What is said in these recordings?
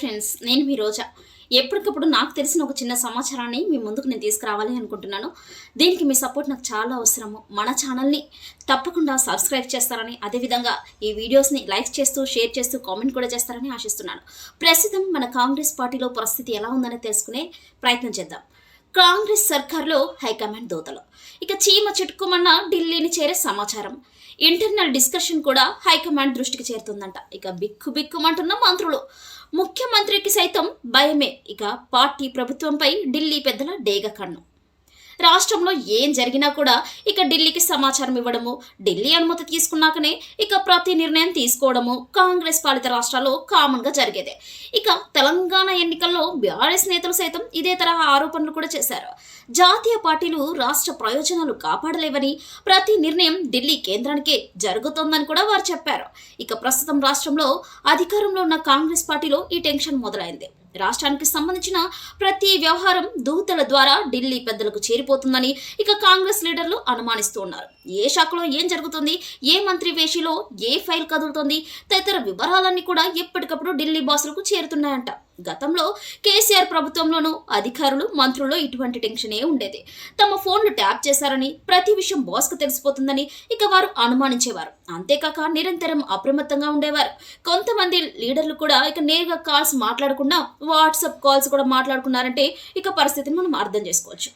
Friends నేను మీ రోజా. ఎప్పటికప్పుడు నాకు తెలిసిన ఒక చిన్న సమాచారాన్ని మీ ముందుకు నేను తీసుకురావాలి అనుకుంటున్నాను. దీనికి మీ సపోర్ట్ నాకు చాలా అవసరము. మన ఛానల్ని తప్పకుండా సబ్స్క్రైబ్ చేస్తారని అదేవిధంగా ఈ వీడియోస్ని లైక్ చేస్తూ షేర్ చేస్తూ కామెంట్ కూడా చేస్తారని ఆశిస్తున్నాను. ప్రస్తుతం మన కాంగ్రెస్ పార్టీలో పరిస్థితి ఎలా ఉందని తెలుసుకునే ప్రయత్నం చేద్దాం. కాంగ్రెస్ సర్కార్లో హైకమాండ్ దోతలు. ఇక చీమ చుట్టుకోమన్న ఢిల్లీని చేరే సమాచారం. ఇంటర్నల్ డిస్కషన్ కూడా హైకమాండ్ దృష్టికి చేరుతుందంట. ఇక బిక్కు బిక్కుమంటున్న మంత్రులు. ముఖ్యమంత్రికి సైతం భయమే. ఇక పార్టీ ప్రభుత్వంపై ఢిల్లీ పెద్దల డేగ కన్ను. రాష్ట్రంలో ఏం జరిగినా కూడా ఇక ఢిల్లీకి సమాచారం ఇవ్వడము ఢిల్లీ అనుమతి తీసుకున్నాకనే ఇక ప్రతి నిర్ణయం తీసుకోవడము కాంగ్రెస్ పాలిత రాష్ట్రాల్లో కామన్గా జరిగేదే. ఇక తెలంగాణ ఎన్నికల్లో బీఆర్ఎస్ నేతలు సైతం ఇదే తరహా ఆరోపణలు కూడా చేశారు. జాతీయ పార్టీలు రాష్ట్ర ప్రయోజనాలు కాపాడలేవని ప్రతి నిర్ణయం ఢిల్లీ కేంద్రానికే జరుగుతోందని కూడా వారు చెప్పారు. ఇక ప్రస్తుతం రాష్ట్రంలో అధికారంలో ఉన్న కాంగ్రెస్ పార్టీలో ఈ టెన్షన్ మొదలైంది. రాష్ట్రానికి సంబంధించిన ప్రతి వ్యవహారం దూతల ద్వారా ఢిల్లీ పెద్దలకు చేరిపోతుందని ఇక కాంగ్రెస్ లీడర్లు అనుమానిస్తూ ఉన్నారు. ఏ శాఖలో ఏం జరుగుతుంది ఏ మంత్రి వేషిలో ఏ ఫైల్ కదులుతోంది తదితర వివరాలన్నీ కూడా ఎప్పటికప్పుడు ఢిల్లీ బాసులకు చేరుతున్నాయంట. గతంలో కేసీఆర్ ప్రభుత్వంలోనూ అధికారులు మంత్రుల్లో ఇటువంటి టెన్షనే ఉండేది. తమ ఫోన్లు ట్యాప్ చేశారని ప్రతి విషయం బాస్కు తెలిసిపోతుందని ఇక వారు అనుమానించేవారు. అంతేకాక నిరంతరం అప్రమత్తంగా ఉండేవారు. కొంతమంది లీడర్లు కూడా ఇక నేరుగా కాల్స్ మాట్లాడకుండా వాట్సాప్ కాల్స్ కూడా మాట్లాడుకున్నారంటే ఇక పరిస్థితిని మనం అర్థం చేసుకోవచ్చు.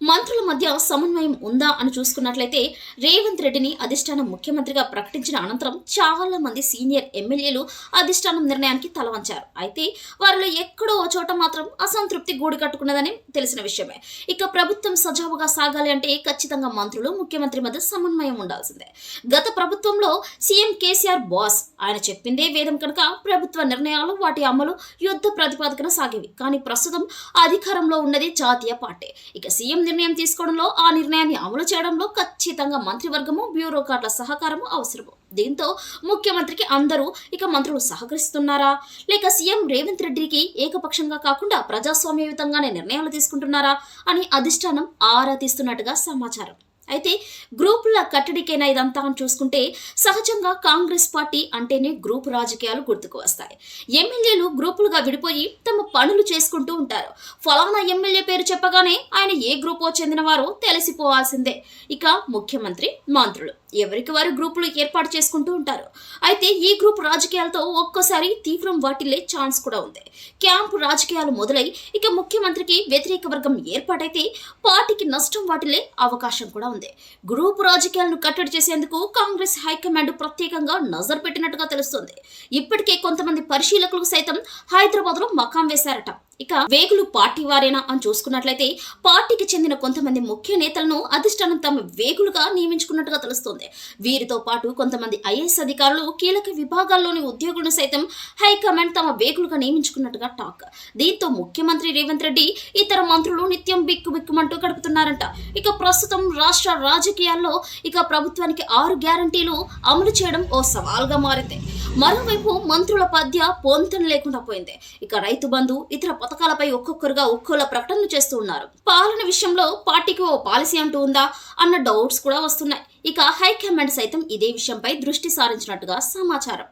మంత్రుల మధ్య సమన్వయం ఉందా అని చూసుకున్నట్లయితే రేవంత్ రెడ్డిని అధిష్టానం ముఖ్యమంత్రిగా ప్రకటించిన అనంతరం చాలా మంది సీనియర్ ఎమ్మెల్యేలు అధిష్టానం నిర్ణయానికి తలవంచారు అయితే వారిలో ఎక్కడో ఓ చోట మాత్రం అసంతృప్తి గూడు కట్టుకున్నదని తెలిసిన విషయమే. ఇక ప్రభుత్వం సజావుగా సాగాలి అంటే ఖచ్చితంగా మంత్రులు ముఖ్యమంత్రి మధ్య సమన్వయం ఉండాల్సిందే. గత ప్రభుత్వంలో సీఎం కేసీఆర్ బాస్. ఆయన చెప్పిందే వేదం కనుక ప్రభుత్వ నిర్ణయాలు వాటి అమలు యుద్ధ ప్రతిపాదకన సాగేవి. కానీ ప్రస్తుతం అధికారంలో ఉన్నది జాతీయ పార్టీ. ఇక సీఎం నిర్ణయం తీసుకోవడంలో ఆ నిర్ణయాన్ని అమలు చేయడంలో ఖచ్చితంగా మంత్రివర్గము బ్యూరోక్రాట్ల సహకారము అవసరము. దీంతో ముఖ్యమంత్రికి అందరూ ఇక మంత్రులు సహకరిస్తున్నారా? లేక సీఎం రేవంత్ రెడ్డికి ఏకపక్షంగా కాకుండా ప్రజాస్వామ్యయుతంగానే నిర్ణయాలు తీసుకుంటున్నారా? అని అధిష్టానం ఆరా తీస్తున్నట్టుగా సమాచారం. అయితే గ్రూపుల కట్టడికైనా ఇదంతా అని చూసుకుంటే సహజంగా కాంగ్రెస్ పార్టీ అంటేనే గ్రూప్ రాజకీయాలు గుర్తుకు వస్తాయి. ఎమ్మెల్యేలు గ్రూపులుగా విడిపోయి తమ పనులు చేసుకుంటూ ఉంటారు. ఫలానా ఎమ్మెల్యే పేరు చెప్పగానే ఆయన ఏ గ్రూపో చెందినవారో తెలిసిపోవాల్సిందే. ఇక ముఖ్యమంత్రి మంత్రులు. ఎవరికి వారు గ్రూపులు ఏర్పాటు చేసుకుంటూ ఉంటారు. అయితే ఈ గ్రూప్ రాజకీయాలతో ఒక్కోసారి తీవ్రం వాటిల్లే ఛాన్స్ కూడా ఉంది. క్యాంపు రాజకీయాలు మొదలై ఇక ముఖ్యమంత్రికి వ్యతిరేక వర్గం ఏర్పాటైతే పార్టీకి నష్టం వాటిల్లే అవకాశం కూడా ఉంది. గ్రూప్ రాజకీయాలను కట్టడి చేసేందుకు కాంగ్రెస్ హైకమాండ్ ప్రత్యేకంగా నజర్ పెట్టినట్టుగా తెలుస్తుంది. ఇప్పటికే కొంతమంది పరిశీలకులకు సైతం హైదరాబాద్లో మకాం వేశారట. ఇక వేగులు పార్టీ వారేనా అని చూసుకున్నట్లయితే పార్టీకి చెందిన కొంతమంది ముఖ్య నేతలను అధిష్టానం తమ వేగులుగా నియమించుకున్నట్టుగా తెలుస్తోంది. వీరితో పాటు కొంతమంది ఐఏఎస్ అధికారులు కీలక విభాగాల్లోని ఉద్యోగులను సైతం హైకమాండ్ తమ వేగులుగా నియమించుకున్నట్టుగా టాక్. దీంతో ముఖ్యమంత్రి రేవంత్ రెడ్డి ఇతర మంత్రులు నిత్యం బిక్కు బిక్కుమంటూ గడుపుతున్నారంట. ఇక ప్రస్తుతం రాష్ట్ర రాజకీయాల్లో ఇక ప్రభుత్వానికి ఆరు గ్యారంటీలు అమలు చేయడం ఓ సవాల్గా మారింది. మరోవైపు మంత్రుల పద్య పొంతన లేకుండా పోయింది. ఇక రైతు బంధు ఇతర పథకాలపై ఒక్కొక్కరుగా ఒక్కోలా ప్రకటనలు చేస్తూ ఉన్నారు. పాలన విషయంలో పార్టీకి ఓ పాలసీ అంటూ ఉందా? అన్న డౌట్స్ కూడా వస్తున్నాయి. ఇక హైకమాండ్ సైతం ఇదే విషయంపై దృష్టి సారించినట్టుగా సమాచారం.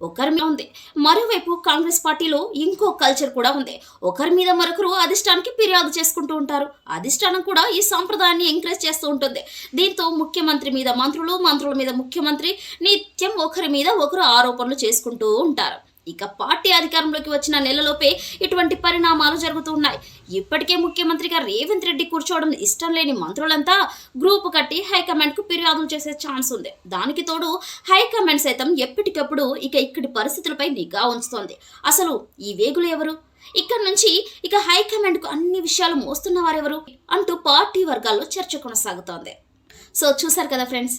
ఒకరి మీద ఉంది. మరోవైపు కాంగ్రెస్ పార్టీలో ఇంకో కల్చర్ కూడా ఉంది. ఒకరి మీద మరొకరు అధిష్టానికి ఫిర్యాదు చేసుకుంటూ ఉంటారు. అధిష్టానం కూడా ఈ సాంప్రదాయాన్ని ఎంకరేజ్ చేస్తూ ఉంటుంది. దీంతో ముఖ్యమంత్రి మీద మంత్రులు మంత్రుల మీద ముఖ్యమంత్రి నిత్యం ఒకరి మీద ఒకరు ఆరోపణలు చేసుకుంటూ ఉంటారు. ఇక పార్టీ అధికారంలోకి వచ్చిన నెలలోపే ఇటువంటి పరిణామాలు జరుగుతున్నాయి ఇప్పటికే ముఖ్యమంత్రిగా రేవంత్ రెడ్డి కూర్చోవడం ఇష్టం లేని మంత్రులంతా గ్రూప్ కట్టి హైకమాండ్కు ఫిర్యాదులు చేసే ఛాన్స్ ఉంది. దానికి తోడు హైకమాండ్ సైతం ఎప్పటికప్పుడు ఇక ఇక్కడి పరిస్థితులపై నిఘా ఉంచుతోంది. అసలు ఈ వేగులు ఎవరు? ఇక్కడ నుంచి ఇక హైకమాండ్కు అన్ని విషయాలు మోస్తున్న వారెవరు? అంటూ పార్టీ వర్గాల్లో చర్చ కొనసాగుతోంది. సో చూసారు కదా ఫ్రెండ్స్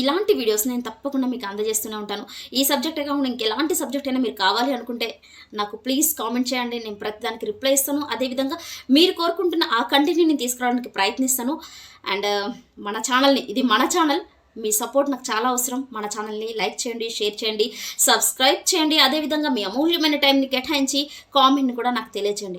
ఇలాంటి వీడియోస్ నేను తప్పకుండా మీకు అందజేస్తూనే ఉంటాను. ఈ సబ్జెక్టే కాకుండా ఇంకెలాంటి సబ్జెక్ట్ అయినా మీరు కావాలి అనుకుంటే నాకు ప్లీజ్ కామెంట్ చేయండి నేను ప్రతిదానికి రిప్లై ఇస్తాను. అదేవిధంగా మీరు కోరుకుంటున్న ఆ కంటెంట్ని నేను తీసుకురావడానికి ప్రయత్నిస్తాను. అండ్ మన ఛానల్ని ఇది మన ఛానల్. మీ సపోర్ట్ నాకు చాలా అవసరం. మన ఛానల్ని లైక్ చేయండి షేర్ చేయండి సబ్స్క్రైబ్ చేయండి. అదేవిధంగా మీ అమూల్యమైన టైంని కేటాయించి కామెంట్ని కూడా నాకు తెలియచేయండి.